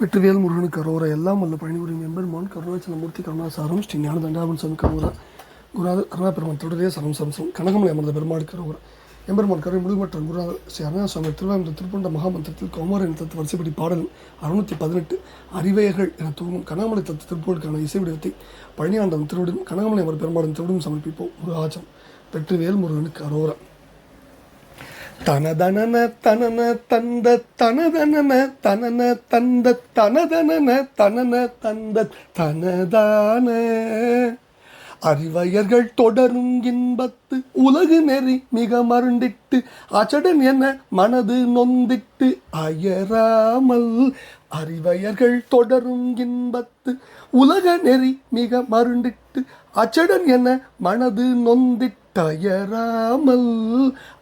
வெற்றிவேல் முருகனுக்கு அரோரா எல்லாம் அல்ல பழனிபுரியும் எம்பெருமான் கருணாச்சலமூர்த்தி கருணாசாரம் ஸ்ரீ ஞான தண்டாபன் சுவாமி கரோரா குருநாத கருணா பெருமான் தொடரே சரம் சம்சம் கனகமலை அமர்ந்த பெருமாளுக்கு அரோரா எம்பெருமான் கருணை முழுமற்ற குருநாத ஸ்ரீ அருணா சுவாமி திருவாயந்த திருப்பண்ட மகாமந்திரத்தில் கௌமாரன் தத்து வரிசைப்படி பாடல் அறுநூற்றி பதினெட்டு அறிவையர்கள் என தூங்கும் கனகமலை தத்து திருப்பூருக்கான இசை வடிவத்தை பழனியாண்டவன் திருவிடும் கனகமலை அமர் பெருமாடன் திருவிடும் சமர்ப்பிப்போம். முருகாச்சம். வெற்றிவேல் முருகனுக்கு அரோரா தனதனன தனன தந்த தனதனன தனன தந்த தனதனன தனன தந்த தனதான. அறிவையர்கள் தொடரும் இன்பத்து உலகு நெறி மிக மருண்டிட்டு அச்சடன் என மனது நொந்திட்டு அயராமல். அறிவையர்கள் தொடரும் இன்பத்து உலக நெறி மிக மருண்டிட்டு அச்சடன் என மனது நொந்திட்டு தயராமல்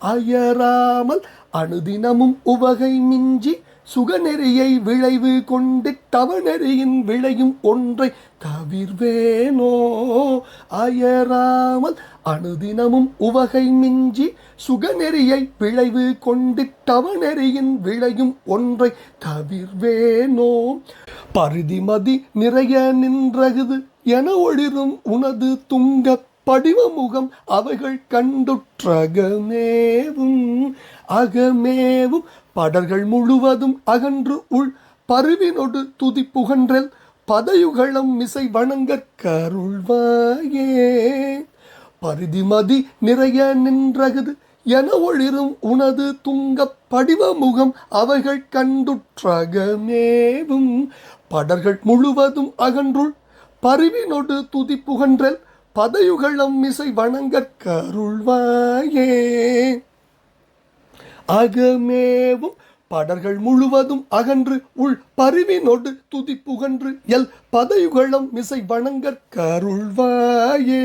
அயராமல் அனுதினமும் உவகை மிஞ்சி சுகநெறியை விளைவு கொண்டு நெறியின் விளையும் ஒன்றை தவிர்வேனோ? அயராமல் அனுதினமும் உவகை மிஞ்சி சுகநெறியை விளைவு கொண்டு நெறியின் விளையும் ஒன்றை தவிர்வேனோ? பரிதிமதி நிறைய நின்றகுது என ஒளிரும் உனது துங்கத் படிவமுகம் அவைகள் கண்டுற்றகமேவும் அகமேவும். படர்கள் முழுவதும் அகன்று உள் பருவினொடு துதி புகன்றல் பதயுகளம் மிசை வணங்க கருள்வாயே. பரிதிமதி நிறைய நின்றகுது என ஒளிரும் உனது துங்க படிவமுகம் அவைகள் கண்டுற்றகமேவும். படர்கள் முழுவதும் அகன்றுள் பருவினொடு துதி புகன்றல் பதயுகளம் மிசை வணங்க கருள்வாயே. அகமேவும் படர்கள் முழுவதும் அகன்று உள் பருவினொடு துதி புகன்று எல் பதயுகளம் மிசை வணங்க கருள்வாயே.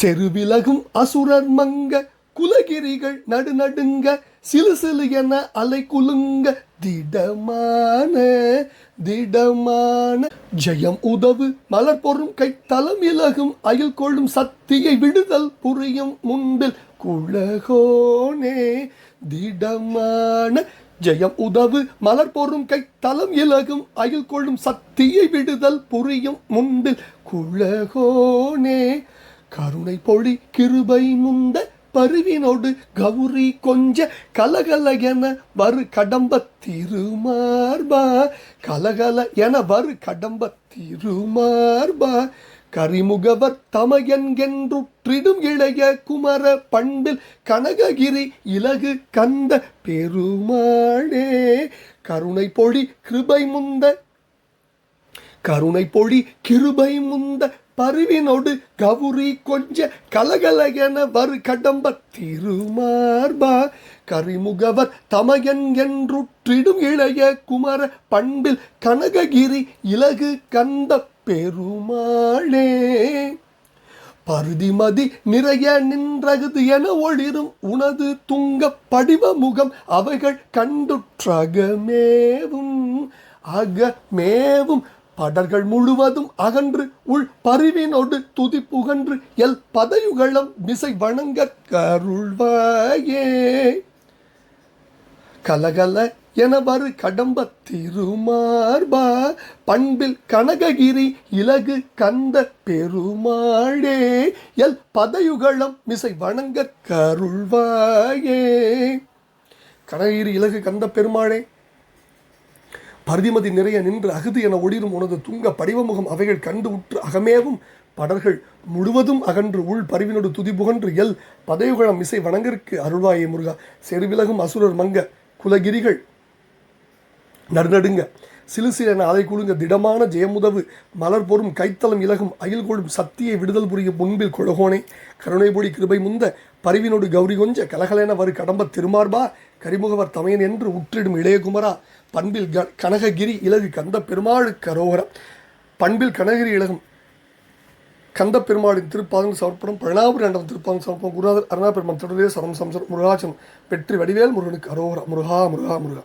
செருவிலகும் அசுரர் மங்க குலகிரிகள் நடுநடுங்க சிலு சிலு என அலை குலுங்க. திடமான திடமான. ஜெயம் உதவு மலர் பொறும் கை தலம் இலகும் அயல் கொள்ளும் சக்தியை விடுதல் புரியும் முன்பில் குலகோனே. திடமான ஜெயம் உதவு மலர் பொறும் கை தலம் இலகும் அயில் கொள்ளும் சக்தியை விடுதல் புரியும் முன்பில் குலகோனே. கருணை பொழி கிருபை முந்த பருவினோடு கௌரி கொஞ்ச கலகல என வரு கடம்ப திருமார்பா. கலகல என வரு கடம்ப திருமார்பா. கரிமுகவர் தமையன்கென்றுற்றிடும் இளைய குமர பண்பில் கனககிரி இலகு கந்த பெருமாளே கருணை பொழி கிருபை முந்த கருணை பொழி கிருபை முந்த பருவினோடு கவுரி கொஞ்ச கலகலகென வரு கடம்ப திருமார்பா. கரிமுகவர் தமையன் என்றுற்றிடும் இளைய குமர பண்பில் கனககிரி இலகு கந்த பெருமாளே. பருதிமதி நிறைய நின்றகுது என ஒளிரும் உனது துங்க படிவ முகம் அவைகள் கண்டுற்றகமேவும் அகமேவும் படர்கள் முழுவதும் அகன்று உள் பருவினோடு துதி புகன்று எல் பதையுகளம் மிசை வணங்க கருள்வாயே. கலகல எனவரு கடம்ப திருமார்பா பண்பில் கனககிரி இலகு கந்த பெருமாளே எல் பதயுகளம் மிசை வணங்க கருள்வாயே. கனககிரி இலகு கந்த பெருமாளே பரிதிமதி நிறைய நின்று அகுது என ஒளிரும் உனது துங்க படிவமுகம் அவைகள் கண்டு உற்று அகமேவும். படர்கள் முழுவதும் அகன்று உள் பரிவினோடு துதி புகன்று எல். பதயுகளம் இசை வணங்கிற்கு அருள்வாயை முருகா. செருவிலகும் அசுரர் மங்க குலகிரிகள். நடுநடுங்க. சிலு சிலென அலை திடமான ஜெயமுதவு மலர் பொறும் கைத்தலம் இலகும் அயில் கொழும் சத்தியை விடுதல் புரியும் முன்பில் கொழகோனே கருணைபொடி கிருபை முந்த பரிவினோடு கௌரி கொஞ்ச கலகலென வரு கடம்ப திருமார்பா கரிமுகவர் தமையன் என்று உற்றிடும் இளையகுமரா பண்பில் க கனககிரி இலகு கந்த பெருமாள் கரோகரம். பண்பில் கனககிரி இலகும் கந்த பெருமாளின் திருப்பாதங்கள் சமர்ப்பணம் பழனாபுரி அண்டம் திருப்பாதம் சமர்ப்பணம் குருநாதர் அருணா பெருமான் தொடரே சரம் சம்சரம் முருகாச்சம் வெற்றி வடிவேல் முருகனுக்கு அரோகரா முருகா முருகா முருகா.